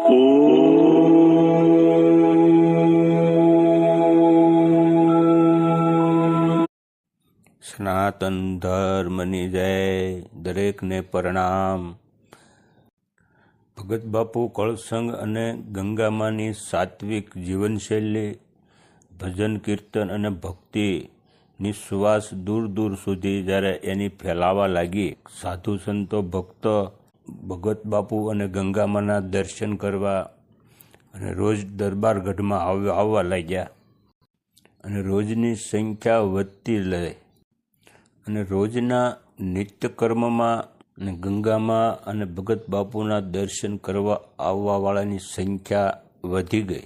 સનાતન ધર્મની જય દરેકને પ્રણામ ભગત બાપુ કળસંગ અને ગંગામાની સાત્વિક જીવનશૈલી, ભજન, કીર્તન અને ભક્તિની સુવાસ દૂર દૂર સુધી જ્યારે એની ફેલાવા લાગી, સાધુ સંતો, ભક્તો ભગત બાપુ અને ગંગામાના દર્શન કરવા અને રોજ દરબારગઢમાં આવ- આવવા લાગ્યા. અને રોજની સંખ્યા વધતી રહે અને રોજના નિત્યકર્મમાં અને ગંગામાં અને ભગત બાપુના દર્શન કરવા આવવાવાળાની સંખ્યા વધી ગઈ.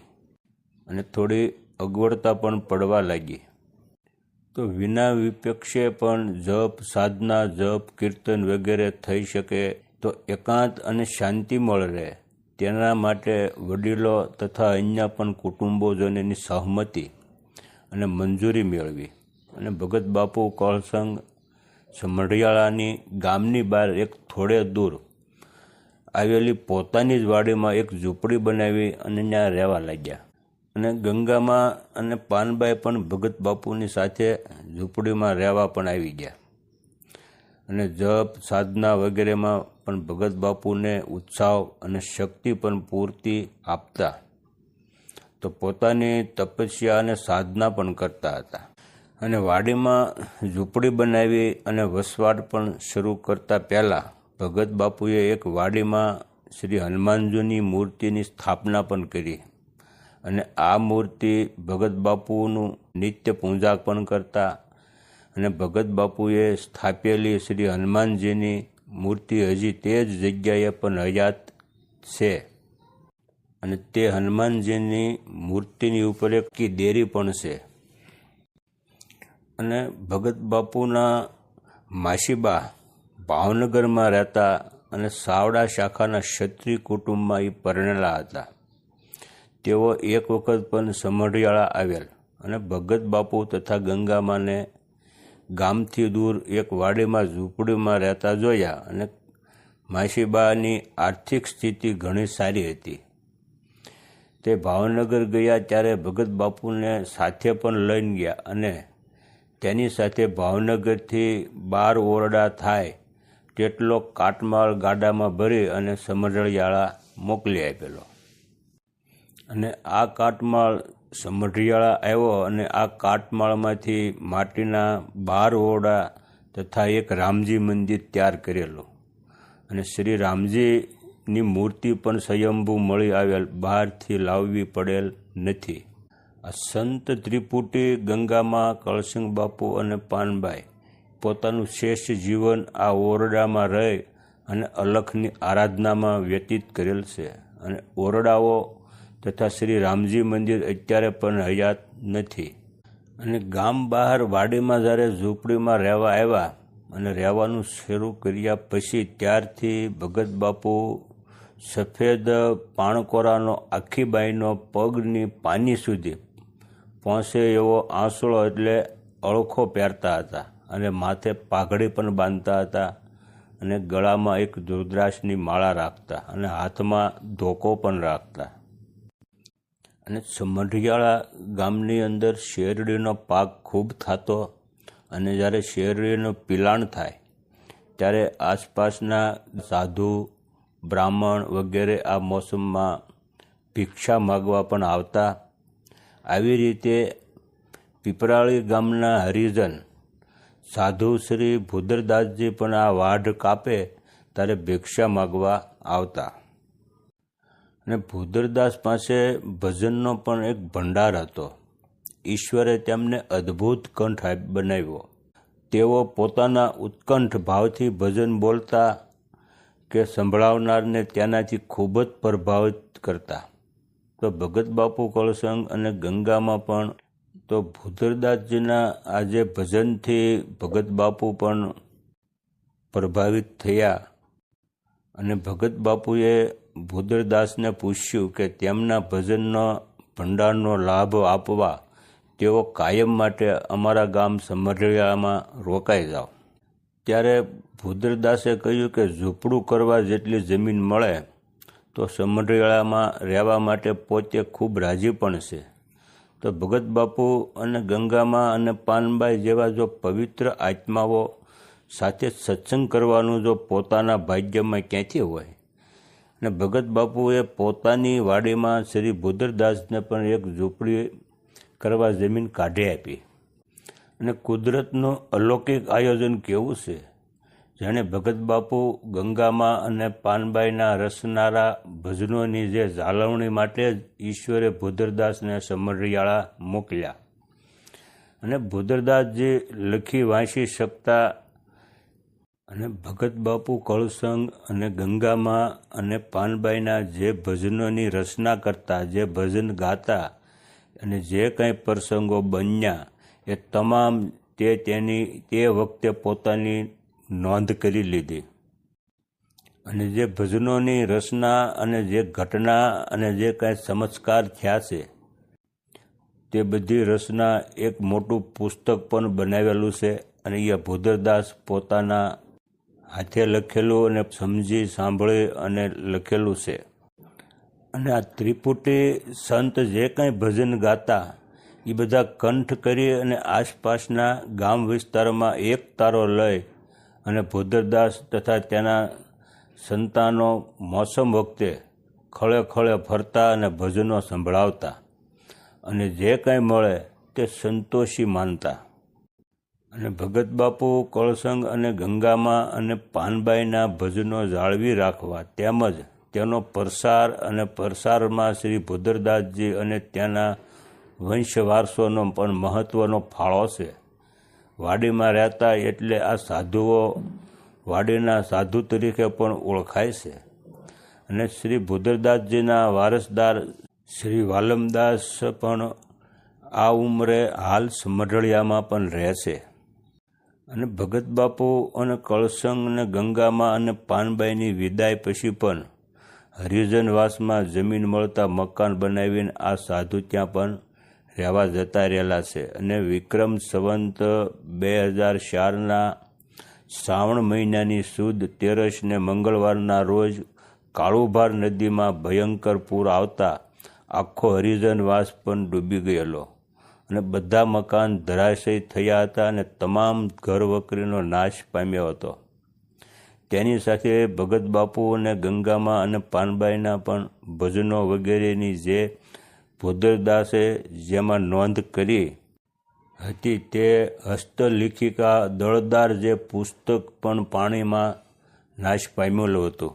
અને થોડી અગવડતા પણ પડવા લાગી. તો વિના વિપક્ષે પણ જપ, સાધના, જપ, કીર્તન વગેરે થઈ શકે તો એકાંત અને શાંતિ મળે રહે. તેના માટે વડીલો તથા અન્ય પણ કુટુંબોજનોની સહમતિ અને મંજૂરી મેળવી. અને ભગત બાપુ કળસંગ સમઢિયાળાની ગામની બહાર એક થોડે દૂર આવેલી પોતાની જ વાડીમાં એક ઝૂંપડી બનાવી અને ત્યાં રહેવા લાગ્યા. અને ગંગામાં અને પાનબાઈ પણ ભગત બાપુની સાથે ઝૂંપડીમાં રહેવા પણ આવી ગયા. અને જપ, સાધના વગેરેમાં પણ ભગત બાપુને ઉત્સાહ અને શક્તિ પણ પૂરતી આપતા. તો પોતાની તપસ્યા અને સાધના પણ કરતા હતા. અને વાડીમાં ઝૂંપડી બનાવી અને વસવાટ પણ શરૂ કરતા પહેલાં ભગત બાપુએ એક વાડીમાં શ્રી હનુમાનજીની મૂર્તિની સ્થાપના પણ કરી. અને આ મૂર્તિ ભગત બાપુનું નિત્ય પૂજા પણ કરતા અને ભગત બાપુએ સ્થાપેલી શ્રી હનુમાનજીની મૂર્તિ હજી તે જ જગ્યાએ પણ હયાત છે. અને તે હનુમાનજીની મૂર્તિની ઉપર એક દેરી પણ છે. અને ભગત બાપુના માસીબા ભાવનગરમાં રહેતા અને સાવડા શાખાના ક્ષત્રિય કુટુંબમાં એ પરણેલા હતા. તેઓ એક વખત પણ સમઢિયાળા આવેલ અને ભગત બાપુ તથા ગંગામાને ગામથી દૂર એક વાડીમાં ઝૂંપડીમાં રહેતા જોયા અને માસીબાની આર્થિક સ્થિતિ ઘણી સારી હતી. તે ભાવનગર ગયા ત્યારે ભગત બાપુને સાથે પણ લઈને ગયા અને તેની સાથે ભાવનગરથી બાર ઓરડા થાય તેટલો કાટમાળ ગાડામાં ભરી અને સમઢિયાળા મોકલી આપેલો. અને આ કાટમાળ સમઢિયાળા આવ્યો અને આ કાટમાળમાંથી માટીના બાર ઓરડા તથા એક રામજી મંદિર તૈયાર કરેલું. અને શ્રી રામજીની મૂર્તિ પણ સ્વયંભૂ મળી આવેલ, બહારથી લાવવી પડેલ નથી. આ સંત ત્રિપુટી, ગંગામાં કળસિંગ બાપુ અને પાનબાઈ પોતાનું શ્રેષ્ઠ જીવન આ ઓરડામાં રહી અને અલખની આરાધનામાં વ્યતીત કરેલ છે. અને ઓરડાઓ તથા શ્રી રામજી મંદિર અત્યારે પણ હયાત નથી. અને ગામ બહાર વાડીમાં જ્યારે ઝૂંપડીમાં રહેવા આવ્યા અને રહેવાનું શરૂ કર્યા પછી ત્યારથી ભગત બાપુ સફેદ પાણકોરાનો આખી બાઈનો પગની પાની સુધી પહોંચે એવો આંસળો એટલે અળખો પહેરતા હતા અને માથે પાઘડી પણ બાંધતા હતા અને ગળામાં એક દુર્દ્રાસની માળા રાખતા અને હાથમાં ધોકો પણ રાખતા. અને સમઢિયાળા ગામની અંદર શેરડીનો પાક ખૂબ થતો અને જ્યારે શેરડીનું પિલાણ થાય, ત્યારે આસપાસના સાધુ, બ્રાહ્મણ વગેરે આ મોસમમાં ભિક્ષા માગવા પણ આવતા. આવી રીતે પીપરાળી ગામના હરિજન સાધુ શ્રી ભૂદરદાસજી પણ આ વાઢ કાપે, ત્યારે ભિક્ષા માગવા આવતા. અને ભૂદરદાસ પાસે ભજનનો પણ એક ભંડાર હતો. ઈશ્વરે તેમને અદ્ભુત કંઠ બનાવ્યો. તેઓ પોતાના ઉત્કંઠ ભાવથી ભજન બોલતા કે સંભળાવનારને તેનાથી ખૂબ જ પ્રભાવિત કરતા. તો ભગત બાપુ કળસંગ અને ગંગામાં પણ તો ભૂદરદાસજીના આજે ભજનથી ભગત બાપુ પણ પ્રભાવિત થયા. અને ભગત બાપુએ ભૂદરદાસને પૂછ્યું કે તેમના ભજનનો ભંડારનો લાભ આપવા તેઓ કાયમ માટે અમારા ગામ સમઢિયામાં રોકાઈ જાઓ. ત્યારે ભૂદરદાસે કહ્યું કે ઝૂંપડું કરવા જેટલી જમીન મળે, તો સમઢિયાળામાં રહેવા માટે પોતે ખૂબ રાજી પણ છે. તો ભગત બાપુ અને ગંગામાં અને પાનબાઈ જેવા જો પવિત્ર આત્માઓ સાથે સત્સંગ કરવાનું જો પોતાના ભાગ્યમાં ક્યાંથી હોય? અને ભગત બાપુએ પોતાની વાડીમાં શ્રી ભૂદરદાસને પણ એક ઝૂંપડી કરવા જમીન કાઢી આપી. અને કુદરતનું અલૌકિક આયોજન કેવું છે? જેણે ભગત બાપુ ગંગામાં અને પાનબાઈના રસનારા ભજનોની જે જાળવણી માટે જ ઈશ્વરે ભૂદરદાસને સમરિયાળા મોકલ્યા. અને ભૂદરદાસજી લખી વાંચી શકતા અને ભગત બાપુ કળસંગ અને ગંગામાં અને પાનબાઈના જે ભજનોની રચના કરતા, જે ભજન ગાતા અને જે કંઈ પ્રસંગો બન્યા, એ તમામ તે તેની, તે વખતે પોતાની નોંધ કરી લીધી. અને જે ભજનોની રચના અને જે ઘટના અને જે કાંઈ ચમત્કાર થયા છે, તે બધી રચના એક મોટું પુસ્તક પણ બનાવેલું છે અને એ ભૂદરદાસ પોતાના હાથે લખેલું અને સમજી સાંભળી અને લખેલું છે. અને આ ત્રિપુટી સંત જે કાંઈ ભજન ગાતા, એ બધા કંઠ કરી અને આસપાસના ગામ વિસ્તારમાં એક તારો લઈ અને ભોદરદાસ તથા તેના સંતાનો મોસમ વખતે ખળે ખળે ફરતા અને ભજનો સંભળાવતા અને જે કાંઈ મળે તે સંતોષી માનતા. અને ભગત બાપુ, કળસંગ અને ગંગામાં અને પાનબાઈના ભજનો જાળવી રાખવા તેમજ તેનો પ્રસાર અને પ્રસારમાં શ્રી ભુદરદાસજી અને ત્યાંના વંશ વારસોનો પણ મહત્ત્વનો ફાળો છે. વાડીમાં રહેતા એટલે આ સાધુઓ વાડીના સાધુ તરીકે પણ ઓળખાય છે. અને શ્રી ભુદરદાસજીના વારસદાર શ્રી વાલમદાસ પણ આ ઉંમરે હાલ સમઢળિયામાં પણ રહે છે. અને ભગત બાપુ અને કળસંગ અને ગંગામાં અને પાનબાઈની વિદાય પછી પણ હરિજનવાસમાં જમીન મળતા મકાન બનાવીને આ સાધુ ત્યાં પણ રહેવા જતા રહેલા છે. અને વિક્રમ સંવંત બે હજાર ચારના શ્રાવણ મહિનાની સુદ તેરસને મંગળવારના રોજ કાળુભાર નદીમાં ભયંકર પૂર આવતા આખો હરિજનવાસ પણ ડૂબી ગયેલો. અને બધા મકાન ધરાશય થયા હતા અને તમામ ઘર વકરીનો નાશ પામ્યો હતો. તેની સાથે ભગત બાપુ અને ગંગામાં અને પાનબાઈના પણ ભજનો વગેરેની જે ભોદરદાસે જેમાં નોંધ કરી હતી તે હસ્તલિખિકા દળદાર જે પુસ્તક પણ પાણીમાં નાશ પામેલું હતું.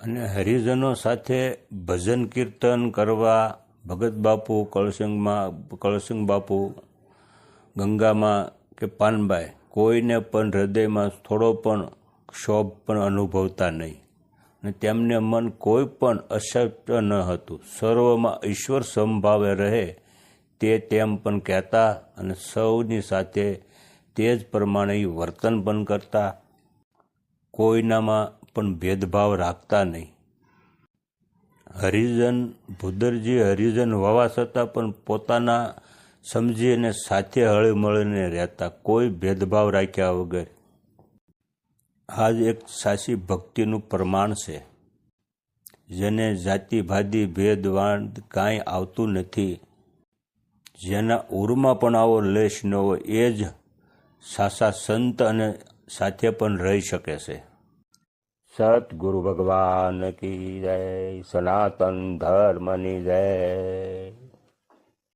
અને હરિજનો સાથે ભજન કીર્તન કરવા ભગત બાપુ કળસંગમાં કળસંગ બાપુ, ગંગામાં કે પાનબાઈ, કોઈને પણ હૃદયમાં થોડો પણ ક્ષોભ પણ અનુભવતા નહીં. અને તેમને મન કોઈ પણ અશક્ય ન હતું. સર્વમાં ઈશ્વર સંભાવે રહે તે તેમ પણ કહેતા અને સૌની સાથે તે જ પ્રમાણે વર્તન પણ કરતા. કોઈનામાં પણ ભેદભાવ રાખતા નહીં. હરિજન, ભૂદરજી હરિજન હોવા છતાં પણ પોતાના સમજી અને સાથે હળીમળીને રહેતા કોઈ ભેદભાવ રાખ્યા વગર. આ જ એક સાચી ભક્તિનું પ્રમાણ છે, જેને જાતિભાદી ભાદી કાંઈ આવતું નથી. જેના ઉરમાં પણ આવો લેશ ન હોય, એ જ સાસા સંત અને સાથે પણ રહી શકે છે. સતગુરુ ભગવાન કી જય સનાતન ધર્મની જય